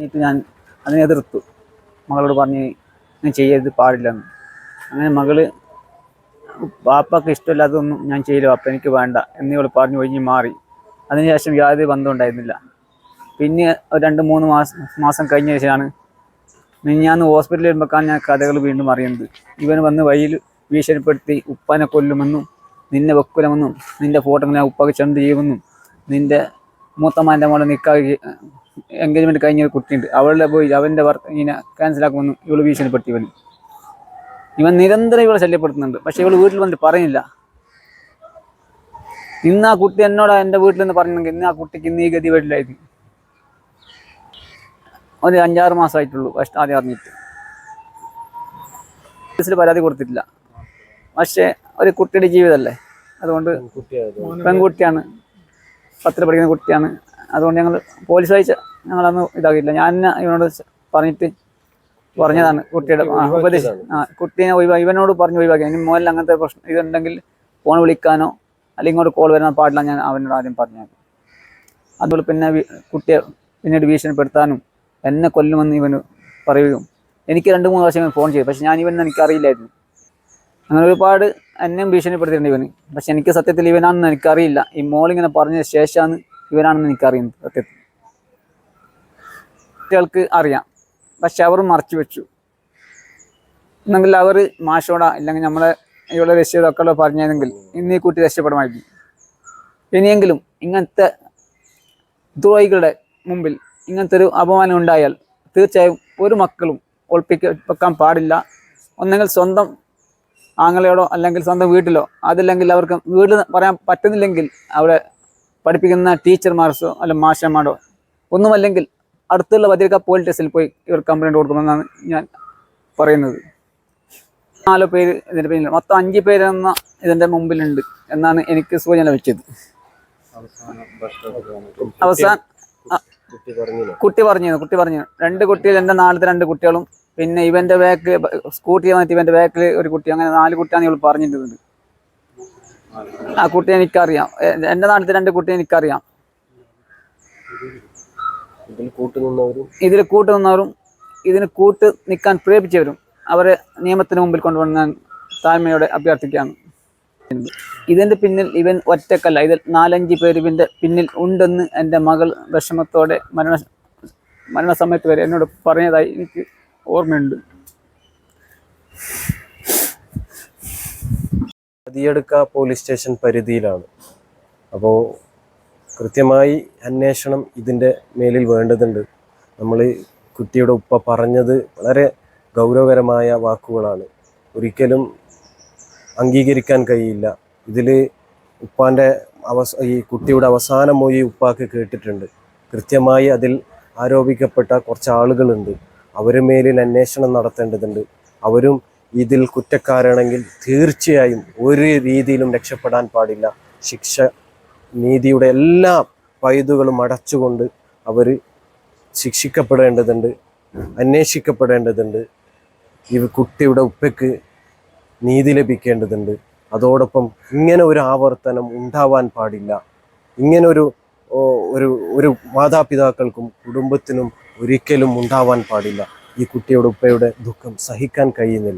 എന്നിട്ട് ഞാൻ അതിനെ എതിർത്തു. മകളോട് പറഞ്ഞ് ഞാൻ ചെയ്യരുത് പാടില്ലെന്ന്. അങ്ങനെ മകൾ വാപ്പക്ക് ഇഷ്ടമില്ലാത്തതൊന്നും ഞാൻ ചെയ്യില്ല വാപ്പ എനിക്ക് വേണ്ട എന്നിവൾ പറഞ്ഞു ഒഴിഞ്ഞ് മാറി. അതിനുശേഷം യാതൊരു ബന്ധം ഉണ്ടായിരുന്നില്ല. പിന്നെ രണ്ട് മൂന്ന് മാസം മാസം കഴിഞ്ഞ ശേഷമാണ് ഞാൻ ഹോസ്പിറ്റലിൽ വരുമ്പോഴാണ് ഞാൻ കഥകൾ വീണ്ടും അറിയുന്നത്. ഇവൻ വന്ന് വഴിയിൽ ഭീഷണിപ്പെടുത്തി ഉപ്പാനെ കൊല്ലുമെന്നും നിന്നെ വെക്കുലമെന്നും നിന്റെ ഫോട്ടോ ഞാൻ ഉപ്പാക്ക് ചെണ്ട് ചെയ്യുമെന്നും നിന്റെ മൂത്തമാന്റെ മോളെ നിൽക്കാതെ എൻഗേജ്മെന്റ് കഴിഞ്ഞ ഒരു കുട്ടിയുണ്ട്. അവളുടെ പോയി അവന്റെ വർക്ക് ഇങ്ങനെ ക്യാൻസലാക്കുമെന്ന് ഇവൾ ഭീഷണിപ്പെടുത്തി ഇവന്. ഇവൻ നിരന്തരം ഇവളെ ശല്യപ്പെടുത്തുന്നുണ്ട്. പക്ഷെ ഇവൾ വീട്ടിൽ വന്നിട്ട് പറയുന്നില്ല. ഇന്ന് ആ കുട്ടി എന്നോട് എന്റെ വീട്ടിൽ നിന്ന് പറഞ്ഞെങ്കിൽ ഇന്ന് ആ കുട്ടിക്ക് ഇന്ന് ഈ ഗതി വീട്ടിലായിരുന്നു ഒരു അഞ്ചാറ് മാസമായിട്ടുള്ളൂ. ഫസ്റ്റ് ആദ്യം അറിഞ്ഞിട്ട്. കേസിൽ പരാതി കൊടുത്തിട്ടില്ല. പക്ഷേ ഒരു കുട്ടിയുടെ ജീവിതമല്ലേ? അതുകൊണ്ട് പെൺകുട്ടിയാണ്. പത്തിൽ പഠിക്കുന്ന കുട്ടിയാണ്. അതുകൊണ്ട് ഞങ്ങൾ പോലീസ് അയച്ച ഞങ്ങളന്ന് ഇതാക്കിയില്ല ഞാൻ ഇവനോട് പറഞ്ഞിട്ട് പറഞ്ഞതാണ് കുട്ടിയുടെ ഉപദേശം ആ കുട്ടീനെ ഒഴിവാക്കി ഇവനോട് പറഞ്ഞ് ഒഴിവാക്കി. ഇനി മോനിൽ അങ്ങനത്തെ പ്രശ്നം ഇതുണ്ടെങ്കിൽ ഫോൺ വിളിക്കാനോ അല്ലെങ്കിൽ ഇങ്ങോട്ട് കോൾ വരാൻ പാടില്ല ഞാൻ അവനോട് ആദ്യം പറഞ്ഞു അതുപോലെ പിന്നെ കുട്ടിയെ പിന്നീട് ഭീഷണിപ്പെടുത്താനും എന്നെ കൊല്ലുമെന്ന് ഇവന് പറയുകയും എനിക്ക് രണ്ട് മൂന്ന് പ്രാവശ്യം ഇവൻ ഫോൺ ചെയ്തു. പക്ഷെ ഞാൻ ഇവനെ എനിക്കറിയില്ലായിരുന്നു. അങ്ങനെ ഒരുപാട് എന്നെയും ഭീഷണിപ്പെടുത്തിയിട്ടുണ്ട് ഇവന്. പക്ഷെ എനിക്ക് സത്യത്തിൽ ഇവനാണെന്ന് എനിക്കറിയില്ല. ഈ മോളിങ്ങനെ പറഞ്ഞ ശേഷമാണ് ഇവനാണെന്ന് എനിക്കറിയുന്നത് സത്യത്തിൽ. കുട്ടികൾക്ക് അറിയാം. പക്ഷെ അവർ മറച്ചു വെച്ചു. എന്നെങ്കിൽ അവർ മാഷോട ഇല്ലെങ്കിൽ നമ്മളെ ഇവിടെ രക്ഷിതാക്കളോ പറഞ്ഞതെങ്കിൽ ഇന്ന് ഈ കുട്ടി രക്ഷപ്പെടുമായിരുന്നു. ഇനിയെങ്കിലും ഇങ്ങനത്തെ ദ്രോഹികളുടെ മുമ്പിൽ ഇങ്ങനത്തെ ഒരു അപമാനം ഉണ്ടായാൽ തീർച്ചയായും ഒരു മക്കളും ഒളിപ്പിക്ക വെക്കാൻ പാടില്ല. ഒന്നെങ്കിൽ സ്വന്തം ആങ്ങളയോടോ അല്ലെങ്കിൽ സ്വന്തം വീട്ടിലോ അതല്ലെങ്കിൽ അവർക്ക് വീട് പറയാൻ പറ്റുന്നില്ലെങ്കിൽ അവിടെ പഠിപ്പിക്കുന്ന ടീച്ചർമാർസോ അല്ലെങ്കിൽ മാഷന്മാരോ ഒന്നുമല്ലെങ്കിൽ അടുത്തുള്ള വതിരക്ക പോലീസ് സ്റ്റേഷനിൽ പോയി ഇവർ കംപ്ലൈന്റ് കൊടുക്കണമെന്നാണ് ഞാൻ പറയുന്നത്. നാലോ പേര് ഇതിന്റെ പിന്നിൽ. മൊത്തം അഞ്ച് പേരെന്ന ഇതിന്റെ മുമ്പിലുണ്ട് എന്നാണ് എനിക്ക് സൂചന വെച്ചത് അവസാന കുട്ടി പറഞ്ഞു കുട്ടി പറഞ്ഞു രണ്ട് കുട്ടികൾ എന്റെ നാളത്തെ രണ്ട് കുട്ടികളും പിന്നെ ഇവന്റെ ബാക്കിൽ സ്കൂട്ടി വന്നിട്ട് ഇവന്റെ ബാക്കിൽ ഒരു കുട്ടി അങ്ങനെ നാല് കുട്ടിയാണ് ഇവൾ പറഞ്ഞിട്ടുണ്ട്. ആ കുട്ടി എനിക്കറിയാം. എന്റെ നാട്ടിലത്തെ രണ്ട് കുട്ടി എനിക്കറിയാം. ഇതിൽ കൂട്ടുനിന്നവരും ഇതിൽ കൂട്ട് നിന്നവരും ഇതിന് കൂട്ട് നിൽക്കാൻ പ്രേരിപ്പിച്ചവരും അവരെ നിയമത്തിന് മുമ്പിൽ കൊണ്ടുവന്ന് ഞാൻ താഴ്മയോടെ അഭ്യർത്ഥിക്കുകയാണ്. ഇതിന്റെ പിന്നിൽ ഇവൻ ഒറ്റക്കല്ല. ഇതിൽ നാലഞ്ച് പേര് ഇവന്റെ പിന്നിൽ ഉണ്ടെന്ന് എന്റെ മകൾ വിഷമത്തോടെ മരണ മരണസമയത്ത് വരെ എന്നോട് പറഞ്ഞതായി എനിക്ക് ഓർമ്മയുണ്ട്. നദിയടുക്ക പോലീസ് സ്റ്റേഷൻ പരിധിയിലാണ്. അപ്പോൾ കൃത്യമായി അന്വേഷണം ഇതിന്റെ മേലിൽ വേണ്ടതുണ്ട്. നമ്മൾ കുട്ടിയുടെ ഉപ്പ പറഞ്ഞത് വളരെ ഗൗരവകരമായ വാക്കുകളാണ്. ഒരിക്കലും അംഗീകരിക്കാൻ കഴിയില്ല. ഇതിൽ ഉപ്പാന്റെ അവസ ഈ കുട്ടിയുടെ അവസാന മൊഴി ഉപ്പാക്ക് കേട്ടിട്ടുണ്ട്. കൃത്യമായി അതിൽ ആരോപിക്കപ്പെട്ട കുറച്ച് ആളുകളുണ്ട്. അവരുടെ മേലിൽ അന്വേഷണം നടത്തേണ്ടതുണ്ട്. അവരും ഇതിൽ കുറ്റക്കാരാണെങ്കിൽ തീർച്ചയായും ഒരു രീതിയിലും രക്ഷപ്പെടാൻ പാടില്ല. ശിക്ഷ നീതിയുടെ എല്ലാ പൈതുകളും അടച്ചുകൊണ്ട് അവർ ശിക്ഷിക്കപ്പെടേണ്ടതുണ്ട് അന്വേഷിക്കപ്പെടേണ്ടതുണ്ട്. ഈ കുട്ടിയുടെ ഉപ്പയ്ക്ക് നീതി ലഭിക്കേണ്ടതുണ്ട്. അതോടൊപ്പം ഇങ്ങനെ ഒരു ആവർത്തനം ഉണ്ടാവാൻ പാടില്ല. ഇങ്ങനെ ഒരു ഒരു ഒരു മാതാപിതാക്കൾക്കും കുടുംബത്തിനും ഒരിക്കലും ഉണ്ടാവാൻ പാടില്ല. ഈ കുട്ടിയുടെ ഉപ്പയുടെ ദുഃഖം സഹിക്കാൻ കഴിയുന്നില്ല.